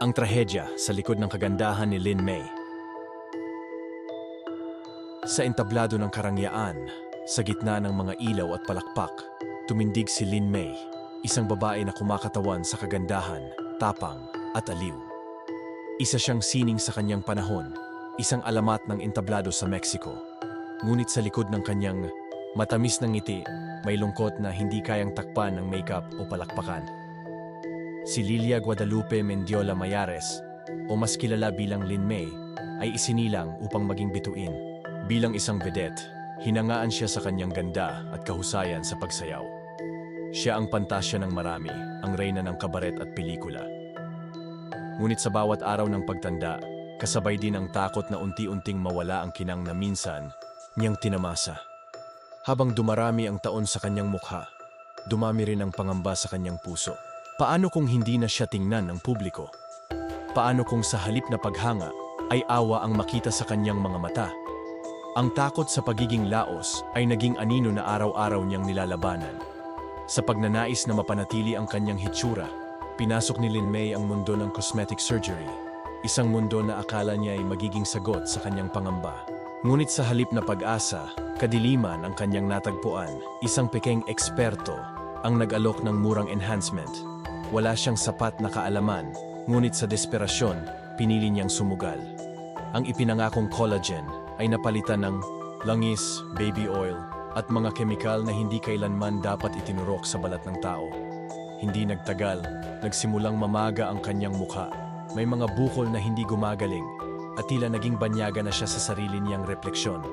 Ang trahedya sa likod ng kagandahan ni Lin May. Sa entablado ng karangyaan, sa gitna ng mga ilaw at palakpak, tumindig si Lin May, isang babae na kumakatawan sa kagandahan, tapang at aliw. Isa siyang sining sa kanyang panahon, isang alamat ng entablado sa Mexico. Ngunit sa likod ng kanyang matamis ng ngiti, may lungkot na hindi kayang takpan ng makeup o palakpakan. Si Lilia Guadalupe Mendiola Mayares, o mas kilala bilang Lin May, ay isinilang upang maging bituin. Bilang isang vedette, hinangaan siya sa kanyang ganda at kahusayan sa pagsayaw. Siya ang pantasya ng marami, ang reyna ng kabaret at pelikula. Ngunit sa bawat araw ng pagtanda, kasabay din ang takot na unti-unting mawala ang kinang na minsan niyang tinamasa. Habang dumarami ang taon sa kanyang mukha, dumami rin ang pangamba sa kanyang puso. Paano kung hindi na siya tingnan ng publiko? Paano kung sa halip na paghanga ay awa ang makita sa kanyang mga mata? Ang takot sa pagiging laos ay naging anino na araw-araw niyang nilalabanan. Sa pagnanais na mapanatili ang kanyang hitsura, pinasok ni Lin May ang mundo ng cosmetic surgery, isang mundo na akala niya ay magiging sagot sa kanyang pangamba. Ngunit sa halip na pag-asa, kadiliman ang kanyang natagpuan, isang pekeng eksperto ang nag-alok ng murang enhancement. Wala siyang sapat na kaalaman, ngunit sa desperasyon, pinili niyang sumugal. Ang ipinangakong collagen ay napalitan ng langis, baby oil, at mga kemikal na hindi kailanman dapat itinurok sa balat ng tao. Hindi nagtagal, nagsimulang mamaga ang kanyang mukha. May mga bukol na hindi gumagaling at tila naging banyaga na siya sa sarili niyang refleksyon.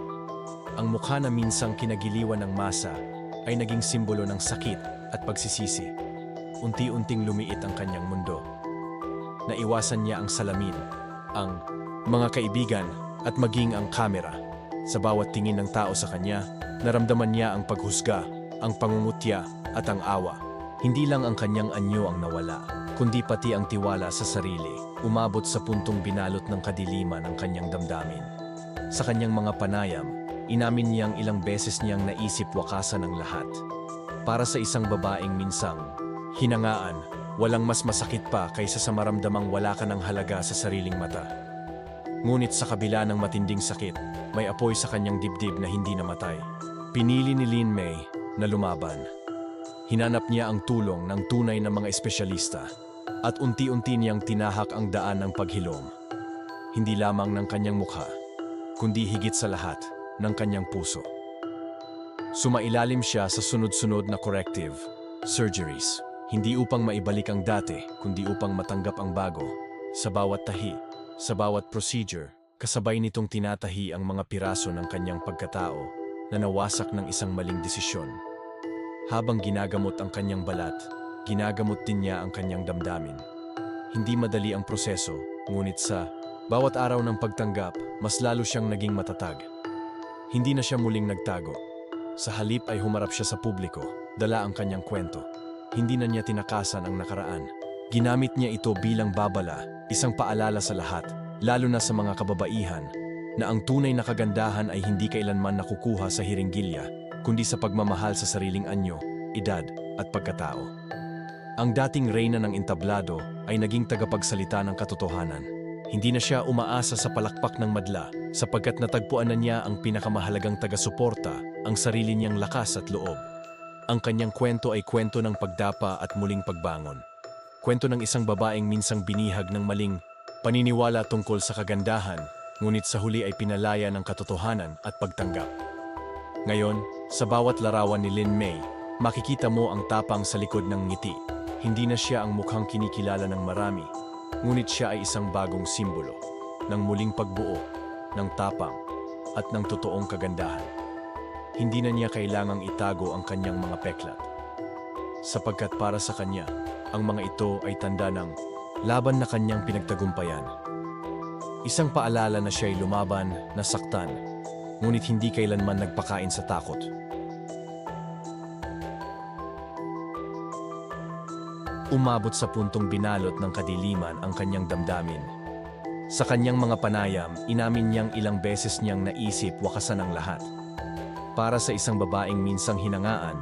Ang mukha na minsang kinagiliwan ng masa ay naging simbolo ng sakit at pagsisisi. Unti-unting lumiit ang kanyang mundo. Naiwasan niya ang salamin, ang mga kaibigan at maging ang kamera. Sa bawat tingin ng tao sa kanya, naramdaman niya ang paghusga, ang pangungutya at ang awa. Hindi lang ang kanyang anyo ang nawala, kundi pati ang tiwala sa sarili, umabot sa puntong binalot ng kadiliman ang kanyang damdamin. Sa kanyang mga panayam, inamin niyang ilang beses niyang naisip wakasan ang lahat. Para sa isang babaeng minsang, hinangaan, walang mas masakit pa kaysa sa maramdamang wala ka ng halaga sa sariling mata. Ngunit sa kabila ng matinding sakit, may apoy sa kanyang dibdib na hindi namatay. Pinili ni Lin May na lumaban. Hinanap niya ang tulong ng tunay na mga espesyalista at unti-unti niyang tinahak ang daan ng paghilom. Hindi lamang ng kanyang mukha, kundi higit sa lahat ng kanyang puso. Sumailalim siya sa sunod-sunod na corrective surgeries, hindi upang maibalik ang dati, kundi upang matanggap ang bago. Sa bawat tahi, sa bawat procedure, kasabay nitong tinatahi ang mga piraso ng kanyang pagkatao na nawasak ng isang maling desisyon. Habang ginagamot ang kanyang balat, ginagamot din niya ang kanyang damdamin. Hindi madali ang proseso, ngunit sa bawat araw ng pagtanggap, mas lalo siyang naging matatag. Hindi na siya muling nagtago. Sa halip ay humarap siya sa publiko, dala ang kanyang kwento. Hindi na niya tinakasan ang nakaraan. Ginamit niya ito bilang babala, isang paalala sa lahat, lalo na sa mga kababaihan, na ang tunay na kagandahan ay hindi kailanman nakukuha sa hiringgilya, kundi sa pagmamahal sa sariling anyo, edad at pagkatao. Ang dating reyna ng entablado ay naging tagapagsalita ng katotohanan. Hindi na siya umaasa sa palakpak ng madla sapagkat natagpuan na niya ang pinakamahalagang taga-suporta, ang sarili niyang lakas at loob. Ang kanyang kwento ay kwento ng pagdapa at muling pagbangon. Kwento ng isang babaeng minsang binihag ng maling paniniwala tungkol sa kagandahan, ngunit sa huli ay pinalaya ng katotohanan at pagtanggap. Ngayon, sa bawat larawan ni Lin May, makikita mo ang tapang sa likod ng ngiti. Hindi na siya ang mukhang kinikilala ng marami, ngunit siya ay isang bagong simbolo ng muling pagbuo, ng tapang, at ng totoong kagandahan. Hindi na niya kailangang itago ang kanyang mga peklat. Sapagkat para sa kanya, ang mga ito ay tanda ng laban na kanyang pinagtagumpayan. Isang paalala na siya'y lumaban, nasaktan, ngunit hindi kailanman nagpakain sa takot. Umabot sa puntong binalot ng kadiliman ang kanyang damdamin. Sa kanyang mga panayam, inamin niyang ilang beses niyang naisip wakasan ang lahat. Para sa isang babaeng minsang hinangaan,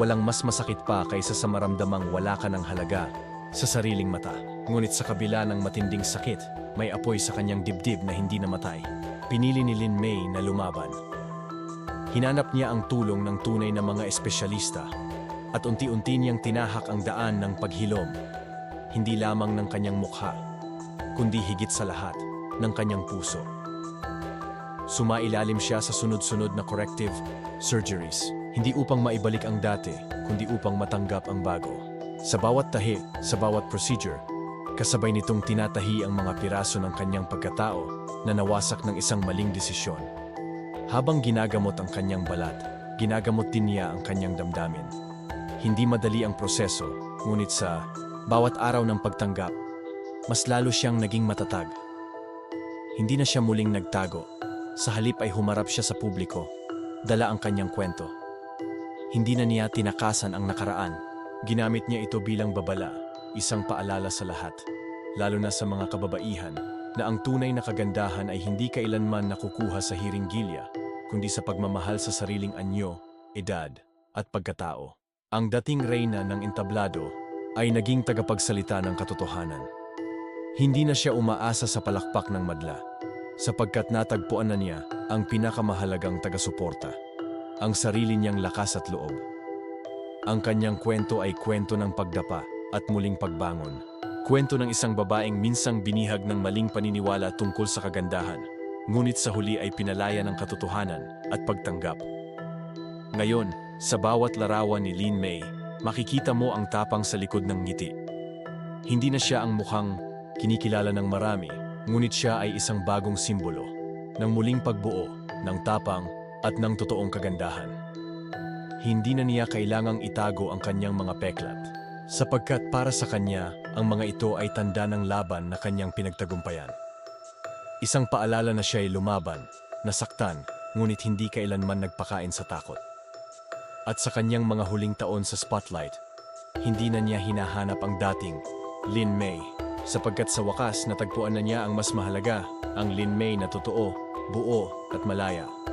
walang mas masakit pa kaysa sa maramdamang wala ka ng halaga sa sariling mata. Ngunit sa kabila ng matinding sakit, may apoy sa kanyang dibdib na hindi namatay. Pinili ni Lin May na lumaban. Hinanap niya ang tulong ng tunay na mga espesyalista at unti-unti niyang tinahak ang daan ng paghilom, hindi lamang ng kanyang mukha, kundi higit sa lahat ng kanyang puso. Sumailalim siya sa sunod-sunod na corrective surgeries, hindi upang maibalik ang dati, kundi upang matanggap ang bago. Sa bawat tahi, sa bawat procedure, kasabay nitong tinatahi ang mga piraso ng kanyang pagkatao na nawasak ng isang maling desisyon. Habang ginagamot ang kanyang balat, ginagamot din niya ang kanyang damdamin. Hindi madali ang proseso, ngunit sa bawat araw ng pagtanggap, mas lalo siyang naging matatag. Hindi na siya muling nagtago. Sa halip ay humarap siya sa publiko, dala ang kanyang kwento. Hindi na niya tinakasan ang nakaraan. Ginamit niya ito bilang babala, isang paalala sa lahat, lalo na sa mga kababaihan, na ang tunay na kagandahan ay hindi kailanman nakukuha sa hiringgilya, kundi sa pagmamahal sa sariling anyo, edad, at pagkatao. Ang dating reyna ng entablado ay naging tagapagsalita ng katotohanan. Hindi na siya umaasa sa palakpak ng madla, sapagkat natagpuan na niya ang pinakamahalagang taga-suporta, ang sarili niyang lakas at loob. Ang kanyang kwento ay kwento ng pagdapa at muling pagbangon. Kwento ng isang babaeng minsang binihag ng maling paniniwala tungkol sa kagandahan, ngunit sa huli ay pinalaya ng katotohanan at pagtanggap. Ngayon, sa bawat larawan ni Lin May, makikita mo ang tapang sa likod ng ngiti. Hindi na siya ang mukhang kinikilala ng marami, ngunit siya ay isang bagong simbolo ng muling pagbuo, ng tapang at ng totoong kagandahan. Hindi na niya kailangang itago ang kanyang mga peklat, sapagkat para sa kanya, ang mga ito ay tanda ng laban na kanyang pinagtagumpayan. Isang paalala na siya ay lumaban, nasaktan, ngunit hindi kailanman nagpakain sa takot. At sa kanyang mga huling taon sa spotlight, hindi na niya hinahanap ang dating Lin May, sapagkat sa wakas natagpuan na niya ang mas mahalaga, ang Lin May na totoo, buo at malaya.